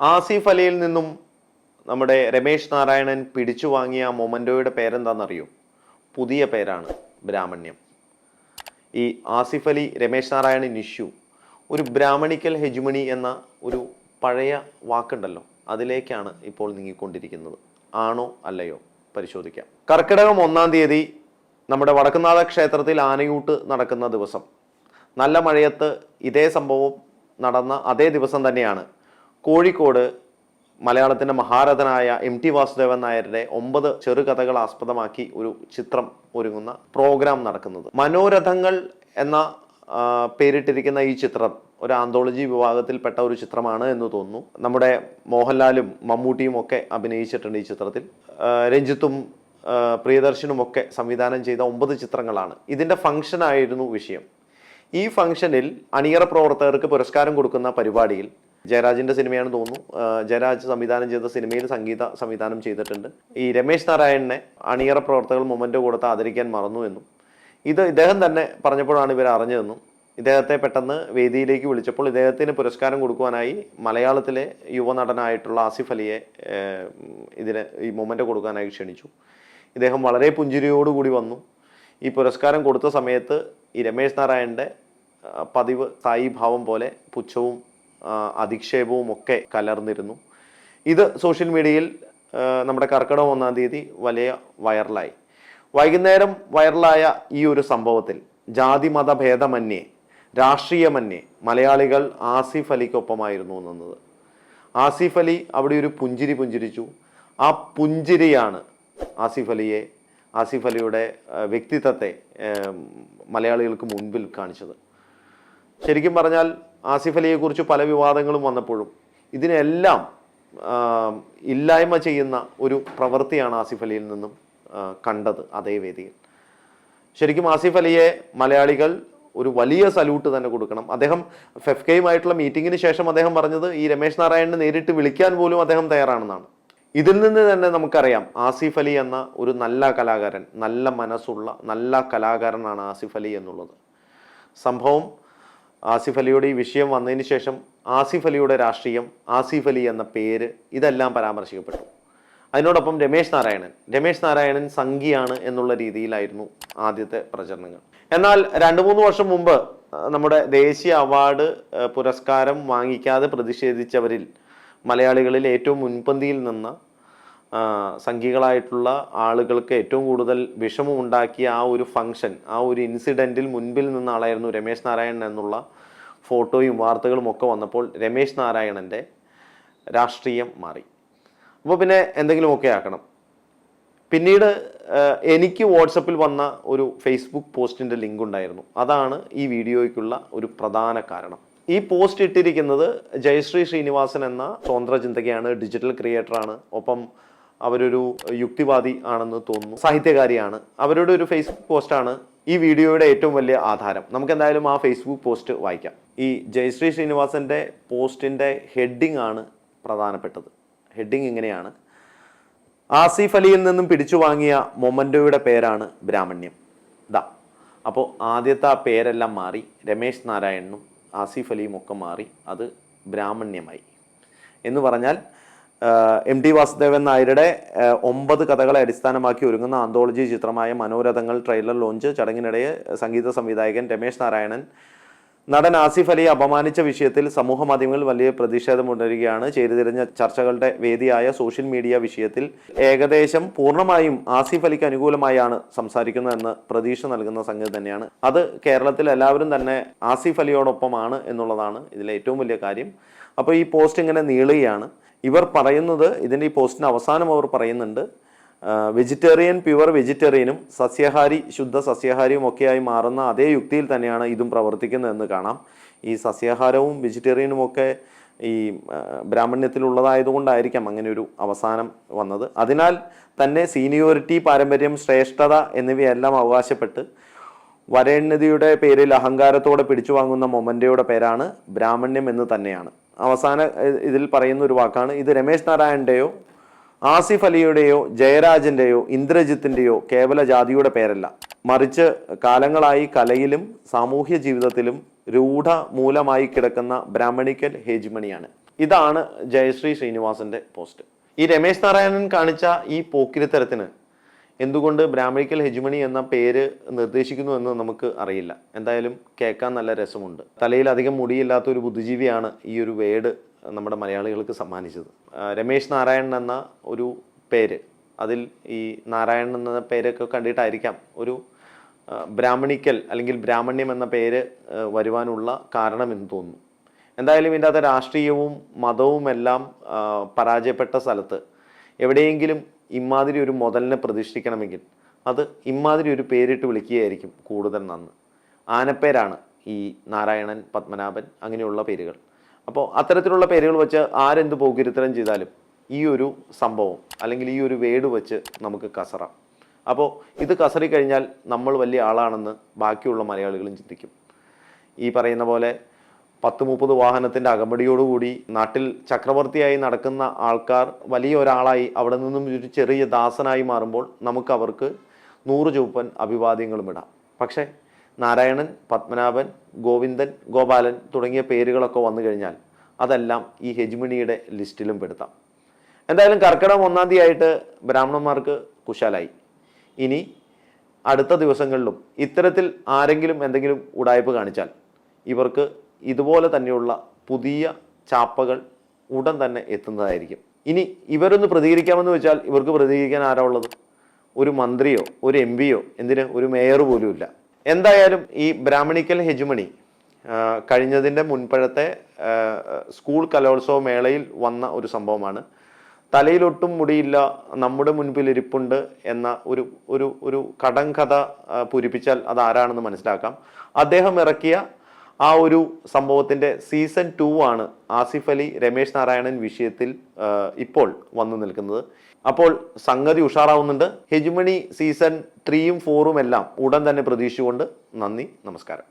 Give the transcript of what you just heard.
ആസിഫ് അലിയിൽ നിന്നും നമ്മുടെ രമേശ് നാരായണൻ പിടിച്ചു വാങ്ങിയ മൊമന്റോയുടെ പേരെന്താണെന്നറിയോ? പുതിയ പേരാണ് ബ്രാഹ്മണ്യം. ഈ ആസിഫ് അലി രമേശ് നാരായണൻ ഇഷ്യൂ ഒരു ബ്രാഹ്മണിക്കൽ ഹെജ്മണി എന്ന ഒരു പഴയ വാക്കുണ്ടല്ലോ അതിലേക്കാണ് ഇപ്പോൾ നീങ്ങിക്കൊണ്ടിരിക്കുന്നത്. ആണോ അല്ലയോ? പരിശോധിക്കാം. കർക്കിടകം ഒന്നാം തീയതി നമ്മുടെ വടക്കുന്നാഥ ക്ഷേത്രത്തിൽ ആനയൂട്ട് നടക്കുന്ന ദിവസം. നല്ല മഴയത്ത് ഇതേ സംഭവം നടന്ന അതേ ദിവസം തന്നെയാണ് കോഴിക്കോട് മലയാളത്തിന്റെ മഹാരഥനായ എം ടി വാസുദേവൻ നായരുടെ ഒമ്പത് ചെറുകഥകൾ ആസ്പദമാക്കി ഒരു ചിത്രം ഒരുങ്ങുന്ന പ്രോഗ്രാം നടക്കുന്നത്. മനോരഥങ്ങൾ എന്ന പേരിട്ടിരിക്കുന്ന ഈ ചിത്രം ഒരു ആന്തോളജി വിഭാഗത്തിൽപ്പെട്ട ഒരു ചിത്രമാണ് എന്ന് തോന്നുന്നു. നമ്മുടെ മോഹൻലാലും മമ്മൂട്ടിയും ഒക്കെ അഭിനയിച്ചിട്ടുണ്ട് ഈ ചിത്രത്തിൽ. രഞ്ജിത്തും പ്രിയദർശനും ഒക്കെ സംവിധാനം ചെയ്ത ഒമ്പത് ചിത്രങ്ങളാണ്. ഇതിന്റെ ഫംഗ്ഷനായിരുന്നു വിഷയം. ഈ ഫംഗ്ഷനിൽ അണിയറ പ്രവർത്തകർക്ക് പുരസ്കാരം കൊടുക്കുന്ന പരിപാടിയിൽ ജയരാജിന്റെ സിനിമയാണ് തോന്നുന്നു. ജയരാജ് സംവിധാനം ചെയ്ത സിനിമയിൽ സംഗീത സംവിധാനം ചെയ്തിട്ടുണ്ട്. ഈ രമേശ് നാരായണനെ അണിയറ പ്രവർത്തകർ മൊമെന്റോ കൊടുത്ത് ആദരിക്കാൻ മറന്നു എന്നും. ഇത് ഇദ്ദേഹം തന്നെ പറഞ്ഞപ്പോഴാണ് ഇവർ അറിഞ്ഞതെന്നും. ഇദ്ദേഹത്തെ പെട്ടെന്ന് വേദിയിലേക്ക് വിളിച്ചപ്പോൾ ഇദ്ദേഹത്തിന് പുരസ്കാരം കൊടുക്കുവാനായി മലയാളത്തിലെ യുവനടനായിട്ടുള്ള ആസിഫ് അലിയെ ഇതിന് ഈ മൊമെന്റ് കൊടുക്കാനായി ക്ഷണിച്ചു. ഇദ്ദേഹം വളരെ പുഞ്ചിരിയോടുകൂടി വന്നു. ഈ പുരസ്കാരം കൊടുത്ത സമയത്ത് ഈ രമേശ് നാരായണന്റെ പതിവ് തായി ഭാവം പോലെ പുച്ഛവും അധിക്ഷേപവും ഒക്കെ കലർന്നിരുന്നു. ഇത് സോഷ്യൽ മീഡിയയിൽ നമ്മുടെ കർക്കിടകം ഒന്നാം തീയതി വലിയ വൈറലായി. വൈകുന്നേരം വൈറലായ ഈ ഒരു സംഭവത്തിൽ ജാതി മത ഭേദമന്യേ രാഷ്ട്രീയമന്യേ മലയാളികൾ ആസിഫ് അലിക്കൊപ്പമായിരുന്നു നിന്നത് ആസിഫ് അലി അവിടെ ഒരു പുഞ്ചിരി പുഞ്ചിരിച്ചു. ആ പുഞ്ചിരിയാണ് ആസിഫ് അലിയെ ആസിഫ് അലിയുടെ വ്യക്തിത്വത്തെ മലയാളികൾക്ക് മുൻപിൽ കാണിച്ചത്. ശരിക്കും പറഞ്ഞാൽ ആസിഫ് അലിയെക്കുറിച്ച് പല വിവാദങ്ങളും വന്നപ്പോഴും ഇതിനെല്ലാം ഇല്ലായ്മ ചെയ്യുന്ന ഒരു പ്രവൃത്തിയാണ് ആസിഫ് അലിയിൽ നിന്നും കണ്ടത് അതേ വേദിയിൽ. ശരിക്കും ആസിഫ് അലിയെ മലയാളികൾ ഒരു വലിയ സല്യൂട്ട് തന്നെ കൊടുക്കണം. അദ്ദേഹം ഫെഫ്കയുമായിട്ടുള്ള മീറ്റിങ്ങിന് ശേഷം അദ്ദേഹം പറഞ്ഞത് ഈ രമേശ് നാരായണനെ നേരിട്ട് വിളിക്കാൻ പോലും അദ്ദേഹം തയ്യാറാണെന്നാണ്. ഇതിൽ നിന്ന് തന്നെ നമുക്കറിയാം ആസിഫ് അലി എന്ന ഒരു നല്ല കലാകാരൻ നല്ല മനസ്സുള്ള നല്ല കലാകാരനാണ് ആസിഫ് അലി എന്നുള്ളത്. സംഭവം ആസിഫ് അലിയുടെ ഈ വിഷയം വന്നതിന് ശേഷം ആസിഫ് അലിയുടെ രാഷ്ട്രീയം ആസിഫ് അലി എന്ന പേര് ഇതെല്ലാം പരാമർശിക്കപ്പെട്ടു. അതിനോടൊപ്പം രമേശ് നാരായണൻ രമേശ് നാരായണൻ സംഘിയാണ് എന്നുള്ള രീതിയിലായിരുന്നു ആദ്യത്തെ പ്രചരണങ്ങൾ. എന്നാൽ രണ്ട് മൂന്ന് വർഷം മുമ്പ് നമ്മുടെ ദേശീയ അവാർഡ് പുരസ്കാരം വാങ്ങിക്കാതെ പ്രതിഷേധിച്ചവരിൽ മലയാളികളിൽ ഏറ്റവും മുൻപന്തിയിൽ നിന്ന് സംഘികളായിട്ടുള്ള ആളുകൾക്ക് ഏറ്റവും കൂടുതൽ വിഷമമുണ്ടാക്കിയ ആ ഒരു ഫംഗ്ഷൻ ആ ഒരു ഇൻസിഡന്റിൽ മുൻപിൽ നിന്ന ആളായിരുന്നു രമേശ് നാരായണൻ എന്നുള്ള ഫോട്ടോയും വാർത്തകളും ഒക്കെ വന്നപ്പോൾ രമേശ് നാരായണന്റെ രാഷ്ട്രീയം മാറി. അപ്പോൾ പിന്നെ എന്തെങ്കിലുമൊക്കെ ആക്കണം. പിന്നീട് എനിക്ക് വാട്സപ്പിൽ വന്ന ഒരു ഫേസ്ബുക്ക് പോസ്റ്റിന്റെ ലിങ്ക് ഉണ്ടായിരുന്നു. അതാണ് ഈ വീഡിയോയ്ക്കുള്ള ഒരു പ്രധാന കാരണം. ഈ പോസ്റ്റ് ഇട്ടിരിക്കുന്നത് ജയശ്രീ ശ്രീനിവാസൻ എന്ന സ്വതന്ത്ര ചിന്തകയാണ് ഡിജിറ്റൽ ക്രിയേറ്ററാണ്. ഒപ്പം അവരൊരു യുക്തിവാദി ആണെന്ന് തോന്നുന്നു. സാഹിത്യകാരിയാണ്. അവരുടെ ഒരു ഫേസ്ബുക്ക് പോസ്റ്റാണ് ഈ വീഡിയോയുടെ ഏറ്റവും വലിയ ആധാരം. നമുക്ക് എന്തായാലും ആ ഫേസ്ബുക്ക് പോസ്റ്റ് വായിക്കാം. ഈ ജയശ്രീ ശ്രീനിവാസന്റെ പോസ്റ്റിന്റെ ഹെഡിങ് ആണ് പ്രധാനപ്പെട്ടത്. ഹെഡിങ് ഇങ്ങനെയാണ്. ആസിഫ് അലിയിൽ നിന്നും പിടിച്ചു വാങ്ങിയ മൊമന്റോയുടെ പേരാണ് ബ്രാഹ്മണ്യം. ദാ. അപ്പോൾ ആദ്യത്തെ ആ പേരെല്ലാം മാറി. രമേശ് നാരായണനും ആസിഫ് അലിയും ഒക്കെ മാറി. അത് ബ്രാഹ്മണ്യമായി. എന്ന് പറഞ്ഞാൽ എം ടി വാസുദേവൻ നായരുടെ ഒമ്പത് കഥകളെ അടിസ്ഥാനമാക്കി ഒരുങ്ങുന്ന ആന്തോളജി ചിത്രമായ മനോരഥങ്ങൾ ട്രെയിലർ ലോഞ്ച് ചടങ്ങിനിടെ സംഗീത സംവിധായകൻ രമേശ് നാരായണൻ നടൻ ആസിഫ് അലിയെ അപമാനിച്ച വിഷയത്തിൽ സമൂഹ മാധ്യമങ്ങളിൽ വലിയ പ്രതിഷേധമുണരുകയാണ്. ചേരിതിരിഞ്ഞ ചർച്ചകളുടെ വേദിയായ സോഷ്യൽ മീഡിയ വിഷയത്തിൽ ഏകദേശം പൂർണമായും ആസിഫ് അലിക്ക് അനുകൂലമായാണ് സംസാരിക്കുന്നതെന്ന് പ്രതീക്ഷ നൽകുന്ന സംഗതി തന്നെയാണ്. അത് കേരളത്തിൽ എല്ലാവരും തന്നെ ആസിഫ് അലിയോടൊപ്പമാണ് എന്നുള്ളതാണ് ഇതിലെ ഏറ്റവും വലിയ കാര്യം. അപ്പോൾ ഈ പോസ്റ്റ് ഇങ്ങനെ നീളുകയാണ്. ഇവർ പറയുന്നത് ഇതിന്റെ ഈ പോസ്റ്റിന് അവസാനം അവർ പറയുന്നുണ്ട് വെജിറ്റേറിയൻ പ്യുവർ വെജിറ്റേറിയനും സസ്യഹാരി ശുദ്ധ സസ്യഹാരിയും ഒക്കെയായി മാറുന്ന അതേ യുക്തിയിൽ തന്നെയാണ് ഇതും പ്രവർത്തിക്കുന്നതെന്ന് കാണാം. ഈ സസ്യാഹാരവും വെജിറ്റേറിയനും ഒക്കെ ഈ ബ്രാഹ്മണ്യത്തിലുള്ളതായതുകൊണ്ടായിരിക്കാം അങ്ങനെ ഒരു അവസാനം വന്നത്. അതിനാൽ തന്നെ സീനിയോറിറ്റി പാരമ്പര്യം ശ്രേഷ്ഠത എന്നിവയെല്ലാം അവകാശപ്പെട്ട് വരേണ്യതയുടെ പേരിൽ അഹങ്കാരത്തോടെ പിടിച്ചു വാങ്ങുന്ന മൊമന്റെയുടെ പേരാണ് ബ്രാഹ്മണ്യം എന്ന് തന്നെയാണ്. അവസാന ഇതിൽ പറയുന്ന ഒരു വാക്കാണ്. ഇത് രമേശ് നാരായണന്റെയോ ആസിഫ് അലിയുടെയോ ജയരാജന്റെയോ ഇന്ദ്രജിത്തിന്റെയോ കേവല ജാതിയുടെ പേരല്ല. മറിച്ച് കാലങ്ങളായി കലയിലും സാമൂഹ്യ ജീവിതത്തിലും രൂഢ മൂലമായി കിടക്കുന്ന ബ്രാഹ്മണിക്കൽ ഹേജ്മണിയാണ്. ഇതാണ് ജയശ്രീ ശ്രീനിവാസന്റെ പോസ്റ്റ്. ഈ രമേശ് നാരായണൻ കാണിച്ച ഈ പോക്കിരിത്തരത്തിന് എന്തുകൊണ്ട് ബ്രാഹ്മണിക്കൽ ഹെജ്മണി എന്ന പേര് നിർദ്ദേശിക്കുന്നു എന്ന് നമുക്ക് അറിയില്ല. എന്തായാലും കേൾക്കാൻ നല്ല രസമുണ്ട്. തലയിൽ അധികം മുടിയില്ലാത്ത ഒരു ബുദ്ധിജീവിയാണ് ഈ ഒരു വേഡ് നമ്മുടെ മലയാളികൾക്ക് സമ്മാനിച്ചത്. രമേശ് നാരായണൻ എന്ന ഒരു പേര് അതിൽ ഈ നാരായണൻ എന്ന പേരൊക്കെ കണ്ടിട്ടായിരിക്കാം ഒരു ബ്രാഹ്മണിക്കൽ അല്ലെങ്കിൽ ബ്രാഹ്മണ്യം എന്ന പേര് വരുവാനുള്ള കാരണമെന്ന് തോന്നുന്നു. എന്തായാലും ഇതിന്റെ അകത്ത് രാഷ്ട്രീയവും മതവുമെല്ലാം പരാജയപ്പെട്ട സ്ഥലത്ത് എവിടെയെങ്കിലും ഇമാതിരി ഒരു മുതലിനെ പ്രതിഷ്ഠിക്കണമെങ്കിൽ അത് ഇമാതിരി ഒരു പേരിട്ട് വിളിക്കുകയായിരിക്കും കൂടുതൽ നന്ന്. ആനപ്പേരാണ് ഈ നാരായണൻ പത്മനാഭൻ അങ്ങനെയുള്ള പേരുകൾ. അപ്പോൾ അത്തരത്തിലുള്ള പേരുകൾ വെച്ച് ആരെന്ത് പോകിരുത്തരം ചെയ്താലും ഈ ഒരു സംഭവം അല്ലെങ്കിൽ ഈ ഒരു വേട് വെച്ച് നമുക്ക് കസറാം. അപ്പോൾ ഇത് കസറി കഴിഞ്ഞാൽ നമ്മൾ വലിയ ആളാണെന്ന് ബാക്കിയുള്ള മലയാളികളും ചിന്തിക്കും. ഈ പറയുന്ന പോലെ പത്ത് മുപ്പത് വാഹനത്തിന്റെ അകമ്പടിയോടുകൂടി നാട്ടിൽ ചക്രവർത്തിയായി നടക്കുന്ന ആൾക്കാർ വലിയ ഒരാളായി അവിടെ നിന്നും ഒരു ചെറിയ ദാസനായി മാറുമ്പോൾ നമുക്ക് അവർക്ക് നൂറ് ചൂപ്പൻ അഭിവാദ്യങ്ങളും ഇടാം. പക്ഷേ നാരായണൻ പത്മനാഭൻ ഗോവിന്ദൻ ഗോപാലൻ തുടങ്ങിയ പേരുകളൊക്കെ വന്നു കഴിഞ്ഞാൽ അതെല്ലാം ഈ ഹെജ്മിണിയുടെ ലിസ്റ്റിലും പെടുത്താം. എന്തായാലും കർക്കിടകം ഒന്നാം തീയതി ആയിട്ട് ബ്രാഹ്മണന്മാർക്ക് കുശാലായി. ഇനി അടുത്ത ദിവസങ്ങളിലും ഇത്തരത്തിൽ ആരെങ്കിലും എന്തെങ്കിലും ഉടായ്പ കാണിച്ചാൽ ഇവർക്ക് ഇതുപോലെ തന്നെയുള്ള പുതിയ ചാപ്പകൾ ഉടൻ തന്നെ എത്തുന്നതായിരിക്കും. ഇനി ഇവരൊന്ന് പ്രതികരിക്കാമെന്ന് വെച്ചാൽ ഇവർക്ക് പ്രതികരിക്കാൻ ആരാ ഉള്ളത്? ഒരു മന്ത്രിയോ ഒരു എം പിയോ എന്തിന്? ഒരു മേയർ പോലും ഇല്ല. എന്തായാലും ഈ ബ്രാഹ്മണിക്കൽ ഹെജുമണി കഴിഞ്ഞതിന്റെ മുൻപഴത്തെ സ്കൂൾ കലോത്സവ മേളയിൽ വന്ന ഒരു സംഭവമാണ്. തലയിലൊട്ടും മുടിയില്ല നമ്മുടെ മുൻപിൽ ഇരിപ്പുണ്ട് എന്ന ഒരു ഒരു ഒരു കടങ്കഥ കഥ പൂരിപ്പിച്ചാൽ അത് ആരാണെന്ന് മനസ്സിലാക്കാം. അദ്ദേഹം ഇറക്കിയ ആ ഒരു സംഭവത്തിന്റെ സീസൺ ടു ആണ് ആസിഫ് അലി രമേശ് നാരായണൻ വിഷയത്തിൽ ഇപ്പോൾ വന്നു നിൽക്കുന്നത്. അപ്പോൾ സംഗതി ഉഷാറാവുന്നുണ്ട്. ഹെജുമണി സീസൺ ത്രീയും ഫോറും എല്ലാം ഉടൻ തന്നെ പ്രതീക്ഷിച്ചുകൊണ്ട് നന്ദി നമസ്കാരം.